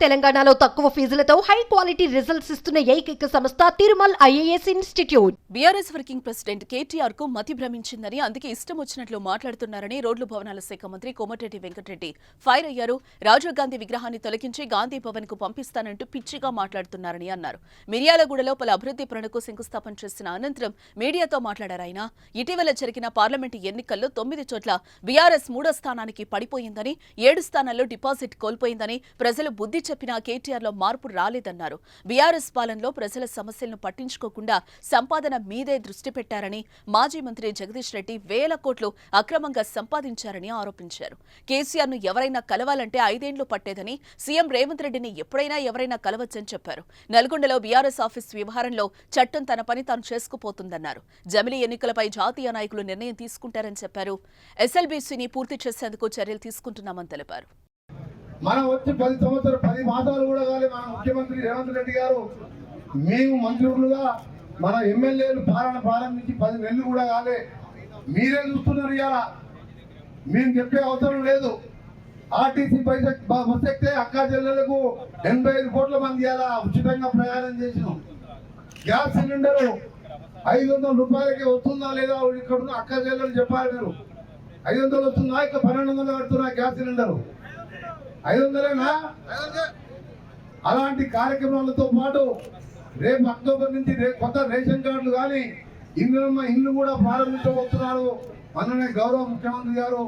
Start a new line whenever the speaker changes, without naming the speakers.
తెలంగాణలో తక్కువ ఫీజులతో high quality results ఇస్తున్న ఏకైక సంస్థ Tirumal IAS institute.
BRS working president కేటీఆర్కు మతి భ్రమించిందని అందుకే ఇష్టం వచ్చినట్లు మాట్లాడుతున్నారని రోడ్లు భవనాల శాఖ మంత్రి కోమటిరెడ్డి వెంకటరెడ్డి ఫైర్ అయ్యారు. రాజీవ్ గాంధీ విగ్రహాన్ని తొలగించి గాంధీ భవన్కు పంపిస్తానంటూ పిచ్చిగా మాట్లాడుతున్నారని అన్నారు. మిర్యాలగూడలో పలు అభివృద్ధి పనులకు శంకుస్థాపన చేసిన అనంతరం మీడియాతో మాట్లాడారు ఆయన. ఇటీవల జరిగిన పార్లమెంటు ఎన్నికల్లో తొమ్మిది చోట్ల బీఆర్ఎస్ మూడో స్థానానికి పడిపోయిందని ఏడు స్థానాల్లో డిపాజిట్ కోల్పోయిందని ప్రజలు బుద్ధి చెప్పినా కేటీఆర్లో మార్పు రాలేదన్నారు. బీఆర్ఎస్ పాలనలో ప్రజల సమస్యలను పట్టించుకోకుండా సంపాదన మీదే దృష్టి పెట్టారని మాజీ మంత్రి జగదీష్ రెడ్డి వేల కోట్లు అక్రమంగా సంపాదించారని ఆరోపించారు. కేసీఆర్ను ఎవరైనా కలవాలంటే ఐదేండ్లు పట్టేదని సీఎం రేవంత్ రెడ్డిని ఎప్పుడైనా ఎవరైనా కలవచ్చని చెప్పారు. నల్గొండలో బీఆర్ఎస్ ఆఫీస్ వ్యవహారంలో చట్టం తన పని తాను చేసుకుపోతుందన్నారు. జమిలీ ఎన్నికలపై జాతీయ నాయకులు నిర్ణయం తీసుకుంటారని చెప్పారు. ఎస్ఎల్బీసీని పూర్తి చేసేందుకు చర్యలు తీసుకుంటున్నామని తెలిపారు.
మనం వచ్చి పది సంవత్సరాలు పది మాసాలు కూడా కాలే మన ముఖ్యమంత్రి రేవంత్ రెడ్డి గారు. మేము మంత్రులుగా మన ఎమ్మెల్యేలు పాలన ప్రారంభించి పది నెలలు కూడా కాలే. మీరే చూస్తున్నారు ఇలా మేము చెప్పే అవసరం లేదు. ఆర్టీసీ బస్ బస్ ఎక్కితే అక్క చెల్లెలకు ఎనభై ఐదు కోట్ల మంది ఇలా ఉచితంగా ప్రయాణం చేసినాం. గ్యాస్ సిలిండర్ ఐదు వందల రూపాయలకి వస్తుందా లేదా ఇక్కడ ఉన్న అక్క చెల్లెలు చెప్పాలి మీరు ఐదు వందలు వస్తుందా? ఇక పన్నెండు వందలు కడుతున్నా గ్యాస్ సిలిండర్. ఐదు వందలేనా అలాంటి కార్యక్రమాలతో పాటు రేపు అక్టోబర్ నుంచి రేపు కొత్త రేషన్ కార్డులు కానీ ఇందులో ఇల్లు కూడా ప్రారంభించబోతున్నారు. మననే గౌరవ ముఖ్యమంత్రి గారు